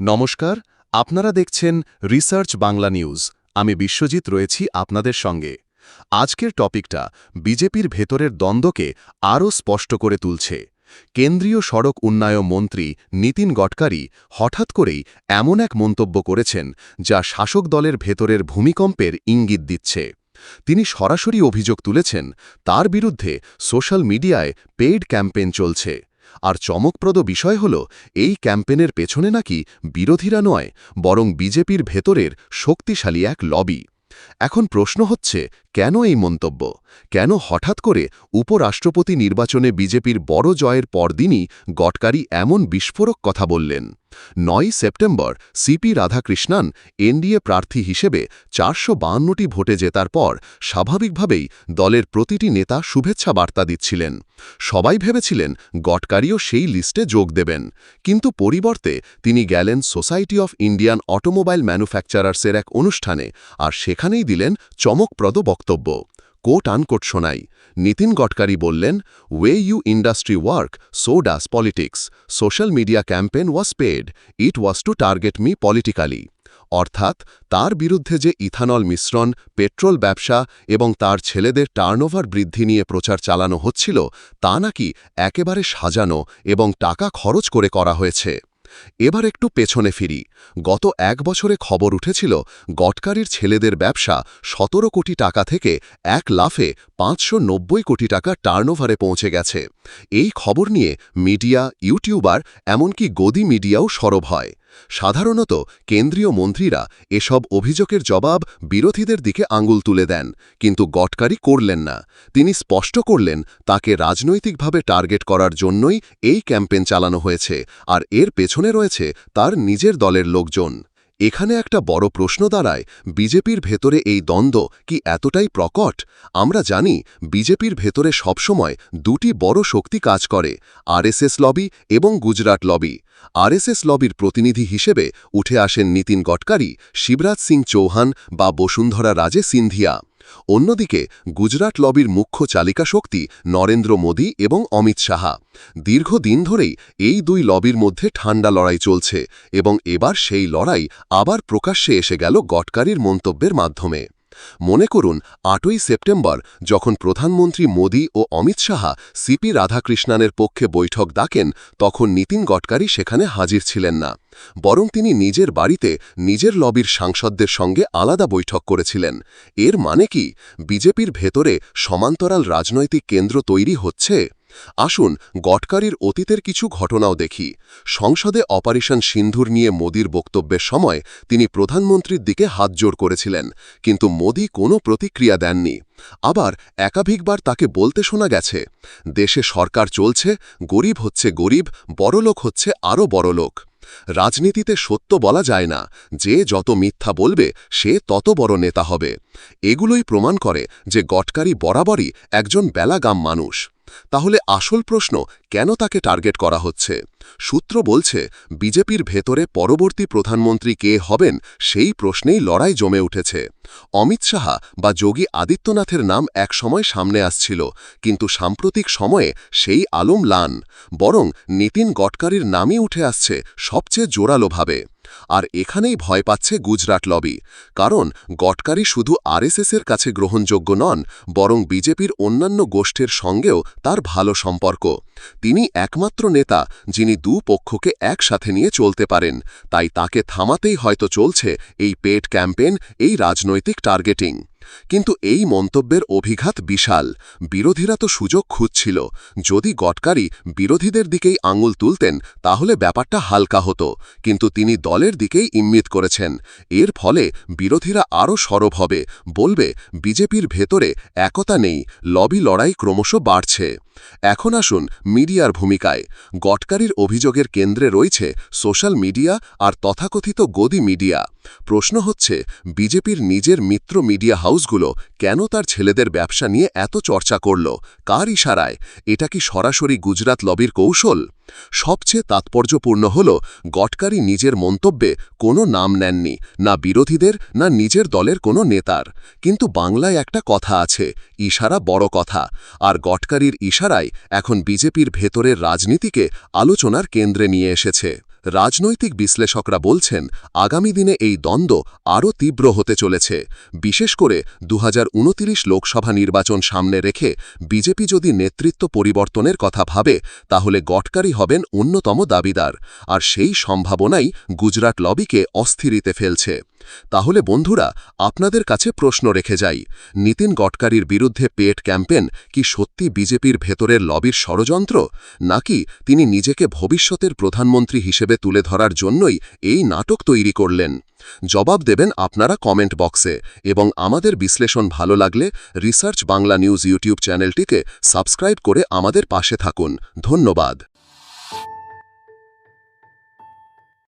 নমস্কার, আপনারা দেখছেন রিসার্চ বাংলা নিউজ। আমি বিশ্বজিৎ রয়েছি আপনাদের সঙ্গে। আজকের টপিকটা বিজেপির ভেতরের দ্বন্দ্বকে আরও স্পষ্ট করে তুলছে। কেন্দ্রীয় সড়ক উন্নয়ন মন্ত্রী নীতিন গডকারি হঠাৎ করেই এমন এক মন্তব্য করেছেন যা শাসক দলের ভেতরের ভূমিকম্পের ইঙ্গিত দিচ্ছে। তিনি সরাসরি অভিযোগ তুলেছেন, তার বিরুদ্ধে সোশ্যাল মিডিয়ায় পেইড ক্যাম্পেইন চলছে। আর চমকপ্রদ বিষয় হল, এই ক্যাম্পেনের পেছনে নাকি বিরোধীরা নয়, বরং বিজেপির ভেতরের শক্তিশালী এক লবি। এখন প্রশ্ন হচ্ছে কেন এই মন্তব্য? কেন হঠাৎ করে উপরাষ্ট্রপতি নির্বাচনে বিজেপির বড় জয়ের পরদিনই গডকারি এমন বিস্ফোরক কথা বললেন? নয় সেপ্টেম্বর, সিপি রাধাকৃষ্ণান এনডিএ প্রার্থী হিসেবে চারশো বাহান্নটি ভোটে জেতার পর স্বাভাবিকভাবেই দলের প্রতিটি নেতা শুভেচ্ছা বার্তা দিচ্ছিলেন। সবাই ভেবেছিলেন গডকারিও সেই লিস্টে যোগ দেবেন। কিন্তু পরিবর্তে তিনি গেলেন সোসাইটি অফ ইন্ডিয়ান অটোমোবাইল ম্যানুফ্যাকচারার্সের এক অনুষ্ঠানে আর সেখানেই দিলেন চমকপ্রদ বক্তব্য। কোট আনকোট শোনাই। নীতিন গডকারি বললেন way you industry work so does politics social media campaign was paid it was to target me politically অর্থাৎ, তার বিরুদ্ধে যে ইথানল মিশ্রণ, পেট্রোল ব্যবসা এবং তার ছেলেদের টার্নওভার বৃদ্ধি নিয়ে প্রচার চালানো হচ্ছিল, তা নাকি একেবারে সাজানো এবং টাকা খরচ করে করা হয়েছে। এবার একটু পেছনে ফিরি। গত এক বছরে খবর উঠেছিল গটকারির ছেলেদের ব্যবসা সতেরো কোটি টাকা থেকে এক লাফে পাঁচশো নব্বই কোটি টাকা টার্নওভারে পৌঁছে গেছে। এই খবর নিয়ে মিডিয়া, ইউটিউবার, এমনকি গদি মিডিয়াও সরব হয়। সাধারণত কেন্দ্রীয় মন্ত্রীরা এসব অভিযোগের জবাব বিরোধীদের দিকে আঙুল তুলে দেন, কিন্তু গটকারি করলেন না। তিনি স্পষ্ট করলেন, তাকে রাজনৈতিকভাবে টার্গেট করার জন্যই এই ক্যাম্পেন চালানো হয়েছে, আর এর পেছনে রয়েছে তার নিজের দলের লোকজন। এখানে একটা বড় প্রশ্ন দাঁড়ায়, বিজেপির ভেতরে এই দ্বন্দ্ব কি এতটাই প্রকট? আমরা জানি, বিজেপির ভেতরে সবসময় দুটি বড় শক্তি কাজ করে, আরএসএস লবি এবং গুজরাট লবি। আরএসএস লবির প্রতিনিধি হিসেবে উঠে আসেন নীতিন গডকারি, শিবরাজ সিং চৌহান বা বসুন্ধরা রাজে সিন্ধিয়া। অন্যদিকে, গুজরাট লবির মুখ্য চালিকা শক্তি নরেন্দ্র মোদী এবং অমিত সাহা দীর্ঘদিন ধরেই এই দুই লবির মধ্যে ঠান্ডা লড়াই চলছে এবং এবার সেই লড়াই আবার প্রকাশ্যে এসে গেল গটকারির মন্তব্যের মাধ্যমে। মনে করুন, আটই সেপ্টেম্বর যখন প্রধানমন্ত্রী মোদী ও অমিত সাহা সিপি রাধাকৃষ্ণানের পক্ষে বৈঠক ডাকেন, তখন নীতিন গডকারি সেখানে হাজির ছিলেন না। বরং তিনি নিজের বাড়িতে নিজের লবির সাংসদদের সঙ্গে আলাদা বৈঠক করেছিলেন। এর মানে কি? বিজেপির ভেতরে সমান্তরাল রাজনৈতিক কেন্দ্র তৈরি হচ্ছে? আসুন গটকারির অতীতের কিছু ঘটনাও দেখি। সংসদে অপারেশন সিন্ধুর নিয়ে মোদির বক্তব্যের সময় তিনি প্রধানমন্ত্রীর দিকে হাত জোর করেছিলেন, কিন্তু মোদি কোনো প্রতিক্রিয়া দেননি। আবার একাধিকবার তাকে বলতে শোনা গেছে, দেশে সরকার চলছে, গরিব হচ্ছে গরিব, বড়লোক হচ্ছে আরও বড়লোক। রাজনীতিতে সত্য বলা যায় না, যে যত মিথ্যা বলবে, সে তত বড় নেতা হবে। এগুলোই প্রমাণ করে যে গটকারি বরাবরই একজন বেলাগাম মানুষ। তাহলে আসল প্রশ্ন, কেন তাকে টার্গেট করা হচ্ছে? সূত্র বলছে, বিজেপির ভেতরে পরবর্তী প্রধানমন্ত্রী কে হবেন সেই প্রশ্নেই লড়াই জমে উঠেছে। অমিত সাহা বা যোগী আদিত্যনাথের নাম একসময় সামনে আসছিল, কিন্তু সাম্প্রতিক সময়ে সেই আলম লান, বরং নীতিন গডকারির নামই উঠে আসছে সবচেয়ে জোরালোভাবে। আর এখানেই ভয় পাচ্ছে গুজরাট লবি। কারণ গটকারি শুধু আরএসএসের কাছে গ্রহণযোগ্য নন, বরং বিজেপির অন্যান্য গোষ্ঠের সঙ্গেও তার ভালো সম্পর্ক। তিনি একমাত্র নেতা যিনি দু পক্ষকে একসাথে নিয়ে চলতে পারেন। তাই তাকে থামাতেই হয়তো চলছে এই পেট ক্যাম্পেন এই রাজনৈতিক টার্গেটিং। কিন্তু এই মন্তব্যের অভিঘাত বিশাল। বিরোধীরা তো সুযোগ খুঁজছিল। যদি গটকারি বিরোধীদের দিকেই আঙুল তুলতেন, তাহলে ব্যাপারটা হালকা হতো। কিন্তু তিনি দলের দিকেই ইম্মিত করেছেন। এর ফলে বিরোধীরা আরও সরব হবে। বলবে, বিজেপির ভেতরে একতা নেই, লবি লড়াই ক্রমশ বাড়ছে। এখন আসুন মিডিয়ার ভূমিকায়। গটকারির অভিযোগের কেন্দ্রে রয়েছে সোশ্যাল মিডিয়া আর তথাকথিত গদি মিডিয়া। প্রশ্ন হচ্ছে, বিজেপির নিজের মিত্র মিডিয়া হাউসগুলো কেন তার ছেলেদের ব্যবসা নিয়ে এত চর্চা করল? কার ইশারায়? এটা কি সরাসরি গুজরাত লবির কৌশল? সবচেয়ে তাৎপর্যপূর্ণ হল গটকারি নিজের মন্তব্যে কোনো নাম নেননি, না বিরোধীদের, না নিজের দলের কোনো নেতার। কিন্তু বাংলায় একটা কথা আছে, ইশারা বড় কথা। আর গটকারির ইশারায় এখন বিজেপির ভেতরের রাজনীতিকে আলোচনার কেন্দ্রে নিয়ে এসেছে। রাজনৈতিক বিশ্লেষকরা বলছেন, আগামী দিনে এই দ্বন্দ্ব আরও তীব্র হতে চলেছে। বিশেষ করে দু হাজার উনত্রিশ লোকসভা নির্বাচন সামনে রেখে বিজেপি যদি নেতৃত্ব পরিবর্তনের কথা ভাবে, তাহলে গটকারী হবেন অন্যতম দাবিদার। আর সেই সম্ভাবনাই গুজরাট লবিকে অস্থিরিতে ফেলছে। তাহলে বন্ধুরা, আপনাদের কাছে প্রশ্ন রেখে যাই। নীতিন গডকারির বিরুদ্ধে পেট ক্যাম্পেন কি সত্যি বিজেপির ভেতরের লবির ষড়যন্ত্র? নাকি তিনি নিজেকে ভবিষ্যতের প্রধানমন্ত্রী হিসেবে তুলে ধরার জন্যই এই নাটক তৈরি করলেন? জবাব দেবেন আপনারা কমেন্ট বক্সে। এবং আমাদের বিশ্লেষণ ভালো লাগলে রিসার্চ বাংলা নিউজ ইউটিউব চ্যানেলটিকে সাবস্ক্রাইব করে আমাদের পাশে থাকুন। ধন্যবাদ।